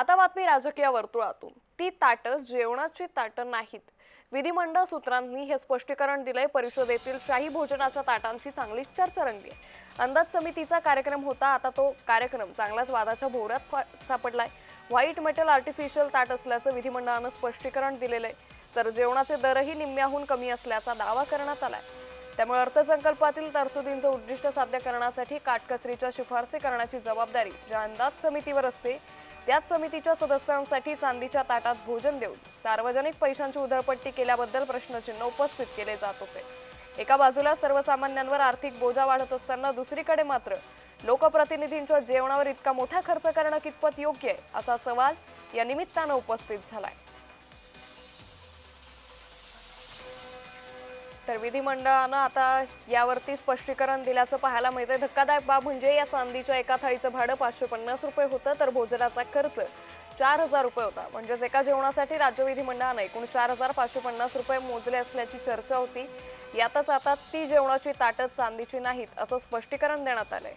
आता बातमी राजकीय वर्तुळातून. ती ताटं जेवणाची ताटं नाहीत. विधिमंडळ सूत्रांनी हे स्पष्टीकरण दिलंय. परिषदेतील शाही भोजनाच्या ताटांची चांगली चर्चा रंगली आहे. अंदाज समितीचा कार्यक्रम होता. आता तो कार्यक्रम चांगलाच वादाच्या भोवऱ्यात सापडलाय. व्हाईट मेटल आर्टिफिशियल ताट असल्याचं विधिमंडळानं स्पष्टीकरण दिलेलं आहे. तर जेवणाचे दरही निम्म्याहून कमी असल्याचा दावा करण्यात आलाय. त्यामुळे अर्थसंकल्पातील तरतुदींचं उद्दिष्ट साध्य करण्यासाठी काटकसरीच्या शिफारसी करण्याची जबाबदारी ज्या अंदाज समितीवर असते त्याच समितीच्या सदस्यांसाठी चांदीच्या ताटात भोजन देऊन सार्वजनिक पैशांची उधळपट्टी केल्याबद्दल प्रश्नचिन्ह उपस्थित केले जात होते. एका बाजूला सर्वसामान्यांवर आर्थिक बोजा वाढत असताना दुसरीकडे मात्र लोकप्रतिनिधींच्या जेवणावर इतका मोठा खर्च करणं कितपत योग्य आहे असा सवाल या निमित्तानं उपस्थित झालाय. तर विधिमंडळानं आता यावरती स्पष्टीकरण दिल्याचं पाहायला मिळतंय. धक्कादायक बाब म्हणजे या चांदीच्या एका थाळीचं भाडं पाचशे पन्नास रुपये होतं तर भोजनाचा खर्च चार हजार रुपये होता. म्हणजेच एका जेवणासाठी राज्य विधिमंडळानं एकूण चार हजार पाचशे पन्नास रुपये मोजले असल्याची चर्चा होती. यातच आता ती जेवणाची ताटच चांदीची नाहीत असं स्पष्टीकरण देण्यात आलंय.